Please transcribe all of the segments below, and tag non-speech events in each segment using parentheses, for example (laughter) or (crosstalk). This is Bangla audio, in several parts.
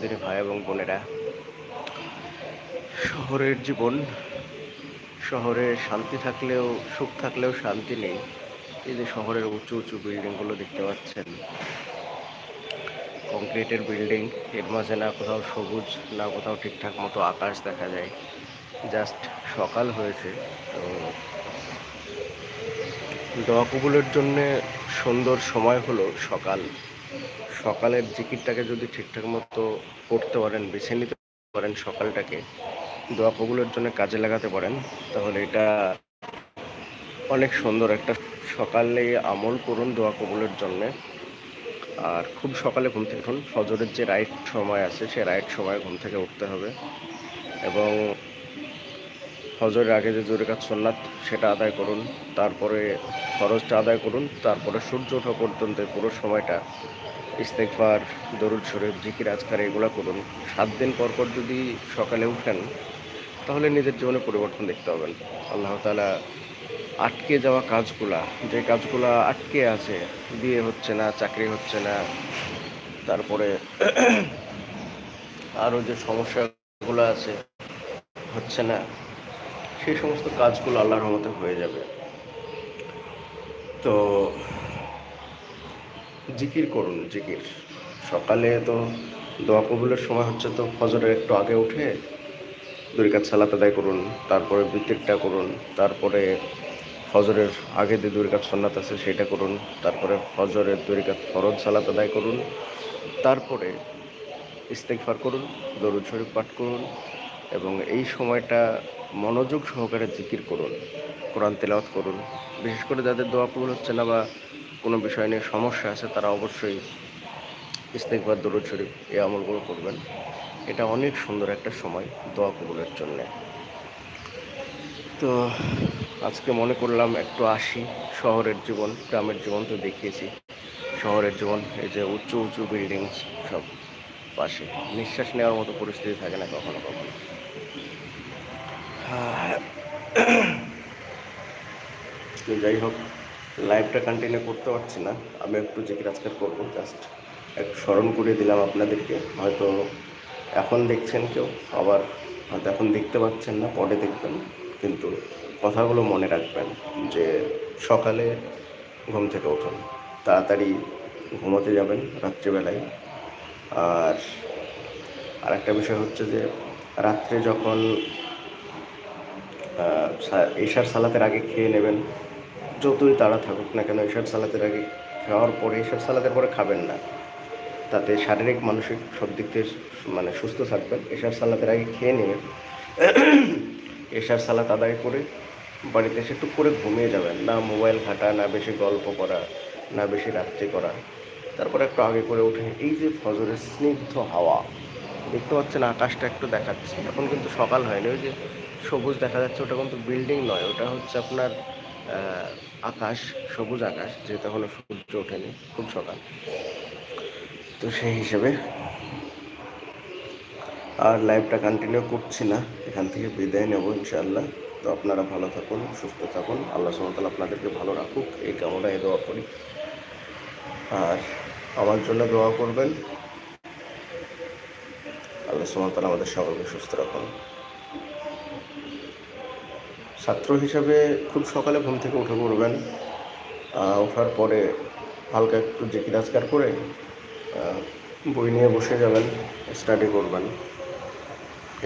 দিনে ভাই এবং বোনেরা শহরের জীবন, শহরে শান্তি থাকলেও, সুখ থাকলেও শান্তি নেই। এই যে শহরের উঁচু উঁচু বিল্ডিংগুলো দেখতে পাচ্ছেন। কংক্রিটের বিল্ডিং, এর মাঝে না কোথাও সবুজ, না কোথাও ঠিকঠাক মতো আকাশ দেখা যায়। জাস্ট সকাল হয়েছে। তো দোয়া কবুলের জন্যে সুন্দর সময় হলো সকাল। সকালের জিকিরটাকে যদি ঠিকঠাক মতো করতে পারেন, বেছে নিতে পারেন সকালটাকে, দোয়া কবুলের জন্য কাজে লাগাতে পারেন, তাহলে এটা অনেক সুন্দর একটা সকালে আমল করুন দোয়া কবুলের জন্যে। আর খুব সকালে ঘুম থেকে উঠুন। ফজরের যে রাইট সময় আছে, সে রাইট সময় ঘুম থেকে উঠতে হবে। এবং ফজরের আগে যে জোরে কাজ সোননাথ সেটা আদায় করুন। তারপরে খরচটা আদায় করুন। তারপরে সূর্য ওঠা পর্যন্ত পুরো সময়টা ইস্তেকবার দরুদ শরীফ, জিকির, আজকার এগুলো করুন। সাত দিন পর পর যদি সকালে উঠেন, তাহলে নিজের জীবনে পরিবর্তন দেখতে পাবেন। আল্লাহ তালা আটকে যাওয়া কাজগুলা, যে কাজগুলা আটকে আছে, বিয়ে হচ্ছে না, চাকরি হচ্ছে না, তারপরে আরও যে সমস্যাগুলো আছে, হচ্ছে না সেই সমস্ত কাজগুলো আল্লাহর রহমতে হয়ে যাবে। তো জিকির করুন, জিকির। সকালে তো দোয়া কবুলের সময় হচ্ছে তো ফজরের একটু আগে উঠে দুই কাজ সালাত আদায় করুন, তারপরে বিতেকটা করুন, তারপরে ফজরের আগে যে দুই কাজ সন্ন্যাত আছে সেটা করুন, তারপরে ফজরের দুই কাজ ফরজ সালাত আদায় করুন, তারপরে ইস্তেকফার করুন, দরুদ শরীফ পাঠ করুন এবং এই সময়টা মনোযোগ সহকারে জিকির করুন, কোরআন তেলাওয়াত করুন। বিশেষ করে যাদের দোয়া কবুল হচ্ছে না বা কোনো বিষয় নিয়ে সমস্যা আছে, তারা অবশ্যই ইস্তেকবার দরুদ শরীফ এই আমলগুলো করবেন। এটা অনেক সুন্দর একটা সময় দোয়া কবুলের জন্যে। তো আজকে মনে করলাম একটু আসি শহরের জীবন, গ্রামের জীবন তো দেখিয়েছি। শহরের জীবন, এই যে উঁচু উঁচু বিল্ডিংস সব পাশে। নিঃশ্বাস নেওয়ার মতো পরিস্থিতি থাকে না কখনো কখনো। (clears throat) তো যাই হোক লাইভটা কন্টিনিউ করতে পারছি না। আমি একটু জিকির আজকাল করব জাস্ট একটু স্মরণ করে দিলাম আপনাদেরকে। হয়তো এখন দেখছেন কেউ, আবার হয়তো এখন দেখতে পাচ্ছেন না, পরে দেখবেন। কিন্তু কথাগুলো মনে রাখবেন যে সকালে ঘুম থেকে উঠুন। তাড়াতাড়ি ঘুমোতে যাবেন রাত্রিবেলায়। আর আরেকটা বিষয় হচ্ছে যে, রাত্রে যখন ঈশার সালাতের আগে খেয়ে নেবেন। যতই তাড়া থাকুক না কেন, ঈশার সালাতের আগে খাওয়ার পরে, ঈশার সালাতের পরে খাবেন না। তাতে শারীরিক, মানসিক সব দিক থেকে মানে সুস্থ থাকবেন। এশার সালাতের আগে খেয়ে নেবেন। এশার সালাত আদায় করে বাড়িতে এসে একটু করে ঘুমিয়ে যাবেন। না মোবাইল ঘাটা, না বেশি গল্প করা, না বেশি রাত্রি করা। তারপরে একটু আগে করে উঠে এই যে ফজরের স্নিগ্ধ হাওয়া দেখতে পাচ্ছেন আকাশটা একটু দেখাচ্ছে। এখন কিন্তু সকাল হয়নি, ওই যে সবুজ দেখা যাচ্ছে, ওটা কিন্তু বিল্ডিং নয়, ওটা হচ্ছে আপনার আকাশ, সবুজ আকাশ, যেহেতু এখনও সূর্য ওঠেনি, খুব সকাল। তো সেই হিসেবে আর লাইভটা কন্টিনিউ করছি না, এখান থেকে বিদায় নেব ইনশাআল্লাহ। তো আপনারা ভালো থাকুন, সুস্থ থাকুন, আল্লাহ সুমতাল আপনাদেরকে ভালো রাখুক, এই কামনায় দোয়া করি। আর আমার জন্য দোয়া করবেন আল্লাহ সুমতাল আমাদের সকলকে সুস্থ রাখুন। ছাত্র হিসাবে খুব সকালে ঘুম থেকে উঠে পড়বেন। ওঠার পরে হালকা একটু জিকির আজকার করে বই নিয়ে বসে যাবেন স্টাডি করবেন।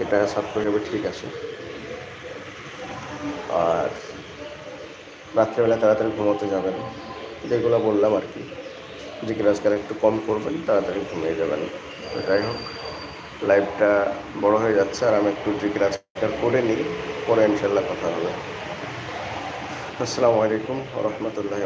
এটা ছাত্র হিসেবে ঠিক আছে। আর রাত্রেবেলা তাড়াতাড়ি ঘুমোতে যাবেন। যেগুলো বললাম আর কি। আজকার একটু কম করবেন, তাড়াতাড়ি ঘুমিয়ে যাবেন। যাই হোক। লাইফটা বড় হয়ে যাচ্ছে আর আমি একটু জিকির আজকাল করে নিই, পরে ইনশাল্লাহ কথা হবে। আসসালামু আলাইকুম রহমতুল্লাহ